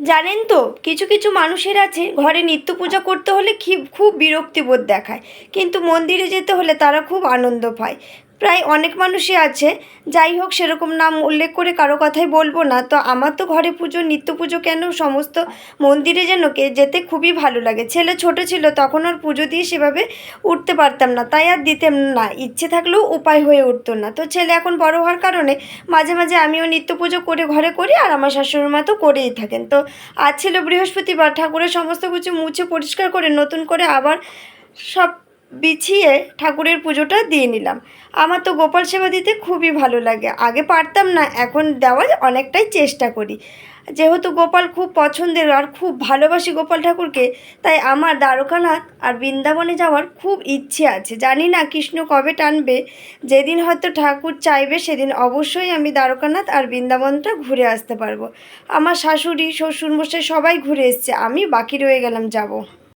জানেন তো, কিছু কিছু মানুষের আছে, ঘরে নিত্য পূজা করতে হলে খুব বিরক্তিবোধ দেখায়। কিন্তু মন্দিরে যেতে হলে তারা খুব আনন্দ পায়। প্রায় অনেক মানুষই আছে। যাই হোক, সেরকম নাম উল্লেখ করে কারও কথাই বলব না। তো আমার তো ঘরে পুজো, নিত্য পুজো কেন? সমস্ত মন্দিরে যেন কে যেতে খুবই ভালো লাগে। ছেলে ছোট ছিল, তখন ওর পুজো দিয়ে সেভাবে উঠতে পারতাম না। তাই আর দিতাম না। ইচ্ছে থাকলেও উপায় হয়ে উঠতো না। তো ছেলে এখন বড় হওয়ার কারণে মাঝে মাঝে আমিও নিত্য পুজো করে ঘরে করি আর আমার শাশুড়ি মা তো করেই থাকেন। তো আজ ছিল বৃহস্পতিবার। ঠাকুরের সমস্ত কিছু মুছে পরিষ্কার করে নতুন করে আবার সব বিছিয়ে ঠাকুরের পুজোটা দিয়ে নিলাম। আমার তো গোপাল সেবা দিতে খুবই ভালো লাগে। আগে পারতাম না, এখন দেওয়ার অনেকটাই চেষ্টা করি। যেহেতু গোপাল খুব পছন্দের আর খুব ভালোবাসি গোপাল ঠাকুরকে, তাই আমার দ্বারকানাথ আর বৃন্দাবনে যাওয়ার খুব ইচ্ছে আছে। জানি না কৃষ্ণ কবে টানবে, যেদিন হয়তো ঠাকুর চাইবে সেদিন অবশ্যই আমি দ্বারকানাথ আর বৃন্দাবনটা ঘুরে আসতে পারব। আমার শাশুড়ি, শ্বশুরমশাই সবাই ঘুরে এসছে, আমি বাকি রয়ে গেলাম, যাব।